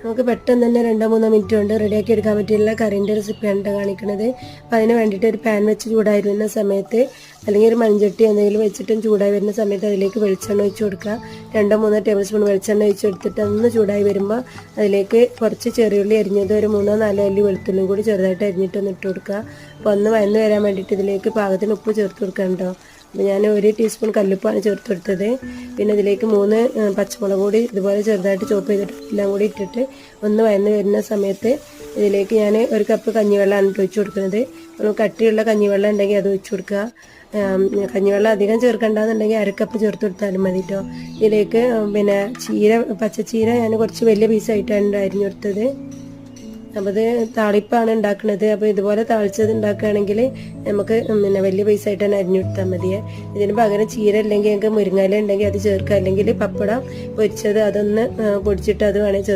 നമുക്ക് പെട്ടെന്ന് തന്നെ രണ്ടോ മൂന്നോ മിനിറ്റ് കൊണ്ട് റെഡിയാക്കി എടുക്കാൻ പറ്റിയുള്ള കറിന്റെ റെസിപ്പിയാണ് കാണിക്കുന്നത് അപ്പം അതിന് വേണ്ടിയിട്ട് ഒരു പാൻ വെച്ച് ചൂടായിരുന്ന സമയത്ത് അല്ലെങ്കിൽ ഒരു മൺചട്ടി എന്തെങ്കിലും വെച്ചിട്ടും ചൂടായി വരുന്ന സമയത്ത് അതിലേക്ക് വെളിച്ചെണ്ണ ഒഴിച്ച് കൊടുക്കുക. രണ്ടോ മൂന്നോ ടേബിൾ സ്പൂൺ വെളിച്ചെണ്ണ ഒഴിച്ച് കൊടുത്തിട്ട് ഒന്ന് ചൂടായി വരുമ്പോൾ അതിലേക്ക് കുറച്ച് ചെറിയുള്ളി അരിഞ്ഞത് ഒരു മൂന്നോ നാലോ അല്ലി വെളുത്തുള്ളിയും കൂടി ചെറുതായിട്ട് അരിഞ്ഞിട്ടൊന്ന് ഇട്ട് കൊടുക്കുക. അപ്പോൾ ഒന്ന് വയന്ന് വരാൻ വേണ്ടിയിട്ട് ഇതിലേക്ക് പാകത്തിന് ഉപ്പ് ചേർത്ത് കൊടുക്കണ്ടോ അപ്പോൾ ഞാൻ ഒരു ടീസ്പൂൺ കല്ലുപ്പാണ് ചേർത്ത് കൊടുത്തത്. പിന്നെ ഇതിലേക്ക് മൂന്ന് പച്ചമുളക് കൂടി ഇതുപോലെ ചെറുതായിട്ട് ചോപ്പ് ചെയ്തിട്ട് എല്ലാം കൂടി ഇട്ടിട്ട് ഒന്ന് വയന്ന് വരുന്ന സമയത്ത് ഇതിലേക്ക് ഞാൻ ഒരു കപ്പ് കഞ്ഞിവെള്ളമാണ് ഒഴിച്ചു കൊടുക്കുന്നത്. കട്ടിയുള്ള കഞ്ഞിവെള്ളം ഉണ്ടെങ്കിൽ അത് ഒഴിച്ചു കൊടുക്കുക. കഞ്ഞിവെള്ളം അധികം ചേർക്കണ്ടെന്നുണ്ടെങ്കിൽ അരക്കപ്പ് ചേർത്ത് കൊടുത്താലും മതി കേട്ടോ ഇതിലേക്ക് പിന്നെ ചീര പച്ചച്ചീര ഞാൻ കുറച്ച് വലിയ പീസായിട്ടാണ് അരിഞ്ഞു കൊടുത്തത്. അപ്പോൾ ഇത് താളിപ്പാണ് ഉണ്ടാക്കുന്നത്. അപ്പോൾ ഇതുപോലെ താളിച്ചത് ഉണ്ടാക്കുകയാണെങ്കിൽ നമുക്ക് പിന്നെ വലിയ പൈസ ആയിട്ട് തന്നെ അരിഞ്ഞെടുത്താൽ മതിയെ ഇതിന് പകരം ചീര അല്ലെങ്കിൽ ഞങ്ങൾക്ക് മുരിങ്ങയില ഉണ്ടെങ്കിൽ അത് ചേർക്കുക. അല്ലെങ്കിൽ പപ്പടം പൊരിച്ചത് അതൊന്ന് പൊടിച്ചിട്ട് അത് ചേർത്ത്